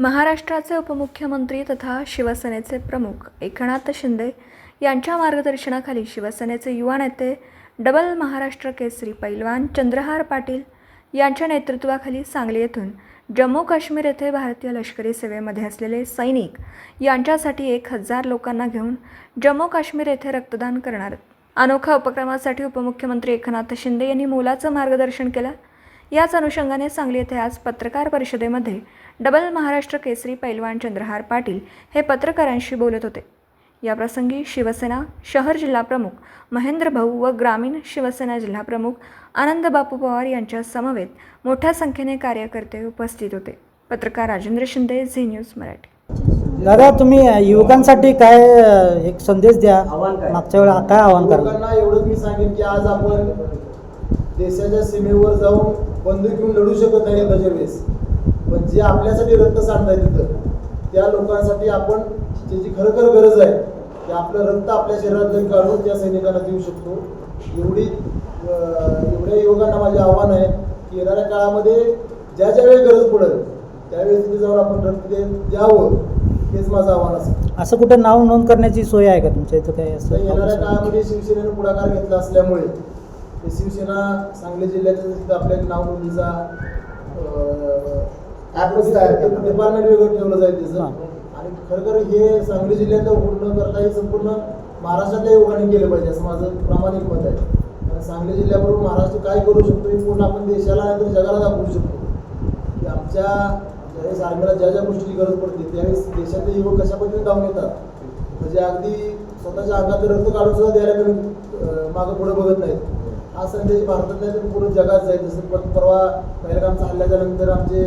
महाराष्ट्राचे उपमुख्यमंत्री तथा शिवसेनेचे प्रमुख एकनाथ शिंदे यांच्या मार्गदर्शनाखाली शिवसेनेचे युवा नेते डबल महाराष्ट्र केसरी पैलवान चंद्रहार पाटील यांच्या नेतृत्वाखाली सांगली येथून जम्मू काश्मीर येथे भारतीय लष्करी सेवेमध्ये असलेले सैनिक यांच्यासाठी एक हजार लोकांना घेऊन जम्मू काश्मीर येथे रक्तदान करणार. अनोखा उपक्रमासाठी उपमुख्यमंत्री एकनाथ शिंदे यांनी मोलाचं मार्गदर्शन केलं. याच अनुषंगाने सांगली येथे आज पत्रकार परिषदेमध्ये डबल महाराष्ट्र केसरी पैलवान चंद्रहार पाटील हे पत्रकारांशी बोलत होते. याप्रसंगी शिवसेना शहर जिल्हा प्रमुख महेंद्र भाऊ व ग्रामीण शिवसेना जिल्हा प्रमुख आनंद बापू पवार यांच्या समवेत मोठ्या संख्येने कार्यकर्ते उपस्थित होते. पत्रकार राजेंद्र शिंदे झी न्यूज मराठी. दादा तुम्ही युवकांसाठी काय एक संदेश द्या? आव्हान काय? मागच्या वेळा काय आव्हान करणार लोकांना एवढंच मी सांगेन की आज आपण देशाच्या सीमेवर जाऊन बंदूक घेऊन लढू शकत नाही युद्धाच्या वेळेस पण जे आपल्यासाठी रक्त सांडताय तिथं त्या लोकांसाठी आपण ज्याची खरोखर गरज आहे ते आपलं रक्त आपल्या शरीरात जरी काढून त्या सैनिकांना देऊ शकतो. एवढी एवढ्या युवकांना माझे आव्हान आहे की येणाऱ्या काळामध्ये ज्या ज्या वेळी गरज पडेल त्यावेळी तिथे जाऊन आपण रक्त दे द्यावं हेच माझं आव्हान असेल असं कुठे नाव नोंद करण्याची सोय आहे का तुमच्या इथं काय तर येणाऱ्या असं काळामध्ये शिवसेनेनं पुढाकार घेतला असल्यामुळे शिवसेना सांगली जिल्ह्याच्या तिथं आपल्या नाव नोंदीचा डिपार्टमेंट वेगळं ठेवलं जाईल त्याचं. आणि खरं हे सांगली जिल्ह्यात न करता हे संपूर्ण महाराष्ट्रातल्या युवकांनी केलं पाहिजे असं माझं प्रामाणिक मत आहे. कारण सांगली जिल्ह्याबरोबर महाराष्ट्र काय करू शकतो हे पूर्ण आपण देशाला नाहीतर जगाला दाखवू शकतो. की आमच्या ज्यावेळेस आर्मीला ज्या ज्या गोष्टीची गरज पडते त्यावेळेस देशातले युवक कशा पद्धतीने धावून येतात? म्हणजे अगदी स्वतःच्या अंगात रक्त काढून सुद्धा द्यायला मागं पुढे बघत नाहीत. हा संदेश भारतात नाही तर पूर्ण जगात जाईल. जसं पण परवा पहिलगामच्या हल्ल्याच्या नंतर आमचे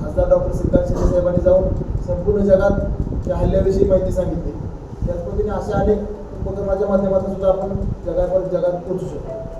खासदार डॉक्टर श्रीकांत शिंदे साहेबांनी जाऊन संपूर्ण जगात त्या हल्ल्याविषयी माहिती सांगितली. त्याच पद्धतीने अशा अनेक उपक्रमाच्या माध्यमातून सुद्धा आपण जगावर जगात पोहोचू शकतो.